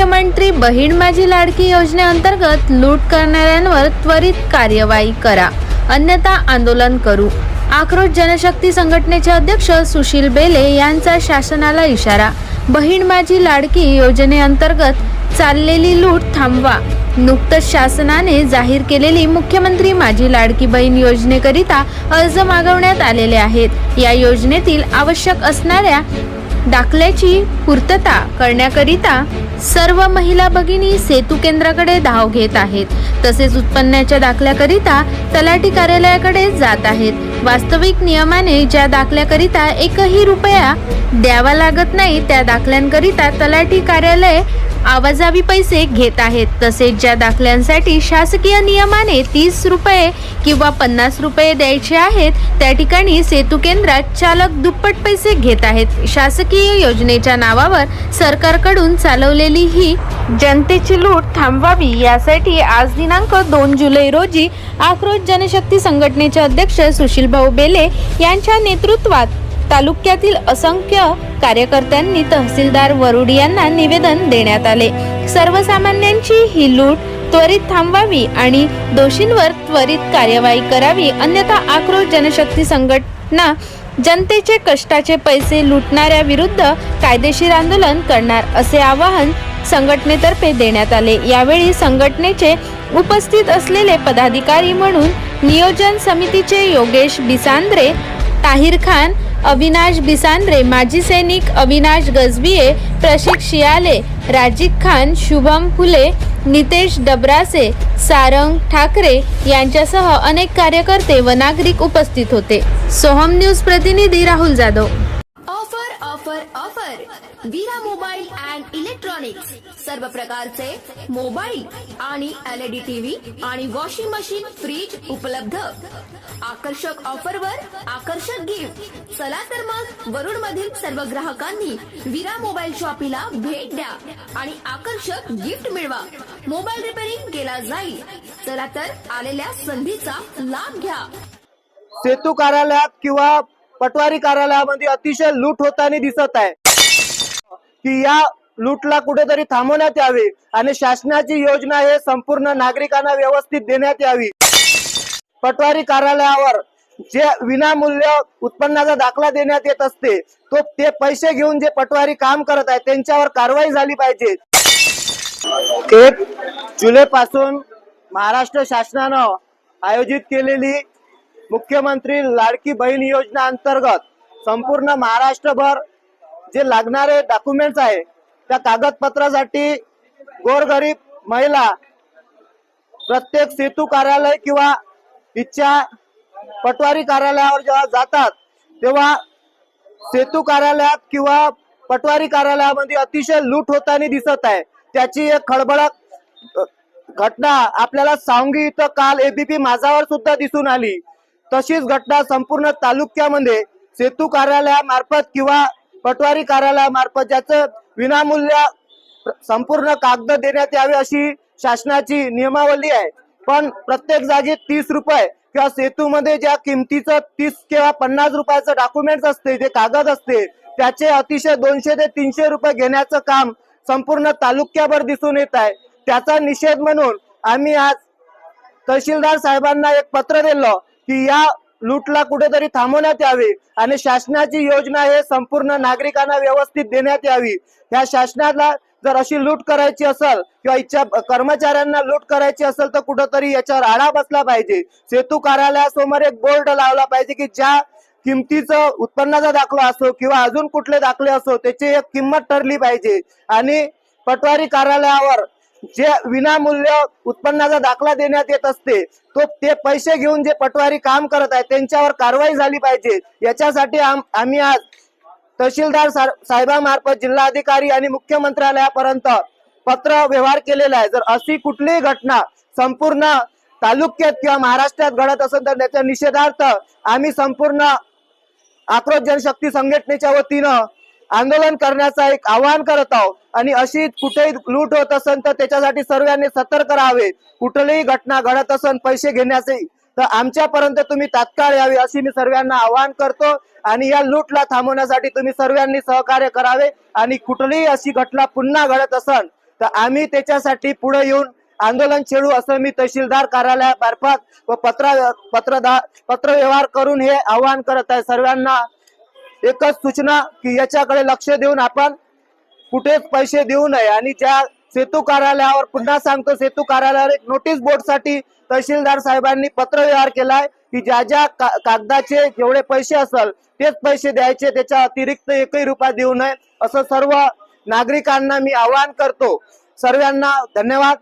मुख्यमंत्री बहीण माझी लाडकी योजनेअंतर्गत लूट करणाऱ्यांवर त्वरित कार्यवाही करा. अन्यथा आंदोलन करू. आक्रोश जनशक्ती संघटनेचे अध्यक्ष सुशील बेले यांचा शासनाला इशारा. बहीण माझी लाडकी योजनेअंतर्गत चाललेली लूट थांबवा. नुकतंच शासनाने जाहीर केलेली मुख्यमंत्री माझी लाडकी बहीण योजनेकरिता अर्ज मागवण्यात आलेले आहेत. या योजनेतील आवश्यक असणाऱ्या दाखल्याची पूर्तता करण्याकरिता सर्व महिला भगिनी सेतू केंद्राकडे धाव घेत आहेत. तसेच उत्पन्नाच्या दाखल्याकरिता तलाठी कार्यालयाकडे जात आहेत. वास्तविक नियमाने ज्या दाखल्याकरिता एकही रुपया द्यावा लागत नाही त्या दाखल्यांकरिता तलाठी कार्यालय आवाजावी पैसे घेत आहेत. तसेच ज्या दाखल्यांसाठी शासकीय नियमाने तीस रुपये किंवा पन्नास रुपये द्यायचे आहेत त्या ठिकाणी सेतू केंद्रात चालक दुप्पट पैसे घेत आहेत. शासकीय योजनेच्या नावावर सरकारकडून चालवलेली ही जनतेची लूट थांबवावी यासाठी आज दिनांक दोन जुलै रोजी आक्रोश जनशक्ती संघटनेचे अध्यक्ष सुशीलभाऊ बेले यांच्या नेतृत्वात तालुक्यातील असंख्य कार्यकर्त्यांनी तहसीलदार वरुड यांना निवेदन देण्यात आले. सर्वसामान्यांची ही लूट त्वरित थांबवावी आणि दोषींवर त्वरित कार्यवाही करावी अन्यथा आक्रोश जनशक्ती संघटना जनतेचे कष्टाचे पैसे लुटणाऱ्या विरुद्ध कायदेशीर आंदोलन करणार असे आवाहन संघटनेतर्फे देण्यात आले. यावेळी संघटनेचे उपस्थित असलेले पदाधिकारी म्हणून नियोजन समितीचे योगेश बिसांद्रे ताहिर खान अविनाश बिसांद्रे माजी सैनिक अविनाश गजबिये प्रशिक शियाले राजीव खान शुभम फुले नितेश डबरासे सारंग ठाकरे यांच्यासह अनेक कार्यकर्ते व नागरिक उपस्थित होते. सोहम न्यूज प्रतिनिधी Rahul Jadhav. Offer Veera mobile and electronics. सर्व प्रकारचे मोबाईल आणि एलईडी टीव्ही आणि वॉशिंग मशीन फ्रीज उपलब्ध. आकर्षक ऑफरवर आकर्षक गिफ्ट. चला तर मग वरुड मधील सर्व ग्राहकांनी वीरा मोबाईल शॉपीला भेट द्या आणि आकर्षक गिफ्ट मिळवा. मोबाईल रिपेअरिंग केला जाईल. चला तर आलेल्या संधीचा लाभ घ्या. सेतू कार्यालयात किंवा पटवारी कार्यालयामध्ये अतिशय लूट होताना दिसत आहे. की या लूटला कुठेतरी थांबवण्यात यावी आणि शासनाची योजना हे संपूर्ण नागरिकांना व्यवस्थित देण्यात यावी. पटवारी कार्यालयावर जे विनामूल्य उत्पन्नाचा दाखला देण्यात येत असते तो ते पैसे घेऊन जे पटवारी काम करत आहे त्यांच्यावर कारवाई झाली पाहिजे. एक जुलै पासून महाराष्ट्र शासनानं आयोजित केलेली मुख्यमंत्री लाडकी बहीण योजना अंतर्गत संपूर्ण महाराष्ट्रभर जे लागणारे डॉक्युमेंट्स आहे त्या कागदपत्रासाठी गोरगरीब महिला प्रत्येक सेतू कार्यालय किंवा इच्छा पटवारी कार्यालयावर जेव्हा जातात तेव्हा सेतू कार्यालयात किंवा पटवारी कार्यालयामध्ये अतिशय लूट होताना दिसत आहे. त्याची एक खळबळक घटना आपल्याला सांगी इथं काल एबीपी माझावर सुद्धा दिसून आली. तशीच घटना संपूर्ण तालुक्यामध्ये सेतू कार्यालयामार्फत किंवा पटवारी कार्यालयामार्फत ज्याचं विनामूल्य संपूर्ण कागद देण्यात यावे अशी शासनाची नियमावली आहे. पण प्रत्येक जागी तीस रुपये किंवा सेतूमध्ये ज्या किमतीचं तीस किंवा पन्नास रुपयाचं डॉक्युमेंट असते जे कागद असते त्याचे अतिशय दोनशे ते तीनशे रुपये घेण्याचं काम संपूर्ण तालुक्याभर दिसून येत आहे. त्याचा निषेध म्हणून आम्ही आज तहसीलदार साहेबांना एक पत्र दिलं की या लूटला कुठेतरी थांबवण्यात यावे आणि शासनाची योजना हे संपूर्ण नागरिकांना व्यवस्थित देण्यात यावी. ह्या शासनाला जर अशी लूट करायची असेल किंवा इच्छा कर्मचाऱ्यांना लूट करायची असेल तर कुठंतरी याच्यावर आळा बसला पाहिजे. सेतू कार्यालयासमोर एक बोर्ड लावला पाहिजे की ज्या किमतीचं उत्पन्नाचा दाखला असो किंवा अजून कुठले दाखले असो त्याची एक किंमत ठरली पाहिजे. आणि पटवारी कार्यालयावर जे विनामूल्य उत्पन्नाचा दाखला देण्यात येत असते तो ते पैसे घेऊन जे पटवारी काम करत आहे त्यांच्यावर कारवाई झाली पाहिजे. याच्यासाठी आम्ही आज तहसीलदार साहेबांमार्फत जिल्हाधिकारी आणि मुख्यमंत्रालयापर्यंत पत्र व्यवहार केलेला आहे. जर अशी कुठलीही घटना संपूर्ण तालुक्यात किंवा महाराष्ट्रात घडत असेल तर त्याच्या निषेधार्थ आम्ही संपूर्ण आक्रोश जनशक्ती संघटनेच्या वतीनं आंदोलन करण्याचा एक आवाहन करत आहोत. आणि अशी कुठेही लूट होत असेल तर त्याच्यासाठी सर्वांनी सतर्क राहावे. कुठलीही घटना घडत असेल पैसे घेण्याचे तर आमच्यापर्यंत तुम्ही तात्काळ यावे अशी मी सर्वांना आवाहन करतो. आणि या लूटला थांबवण्यासाठी तुम्ही सर्वांनी सहकार्य करावे. आणि कुठलीही अशी घटना पुन्हा घडत असेल तर आम्ही त्याच्यासाठी पुढे येऊन आंदोलन छेडू असं मी तहसीलदार कार्यालयामार्फत व पत्र पत्र पत्रव्यवहार करून हे आवाहन करत आहे सर्वांना. एकच सूचना की याच्याकडे लक्ष देऊन आपण कुठेच पैसे देऊ नये. आणि ज्या सेतू कार्यालयावर पुन्हा सांगतो सेतू कार्यालयावर एक नोटीस बोर्डसाठी तहसीलदार साहेबांनी पत्रव्यवहार केलाय की ज्या ज्या का- कागदाचे जेवढे पैसे असल तेच पैसे द्यायचे त्याच्या अतिरिक्त एकही रुपया देऊ नये असं सर्व नागरिकांना मी आवाहन करतो. सर्वांना धन्यवाद.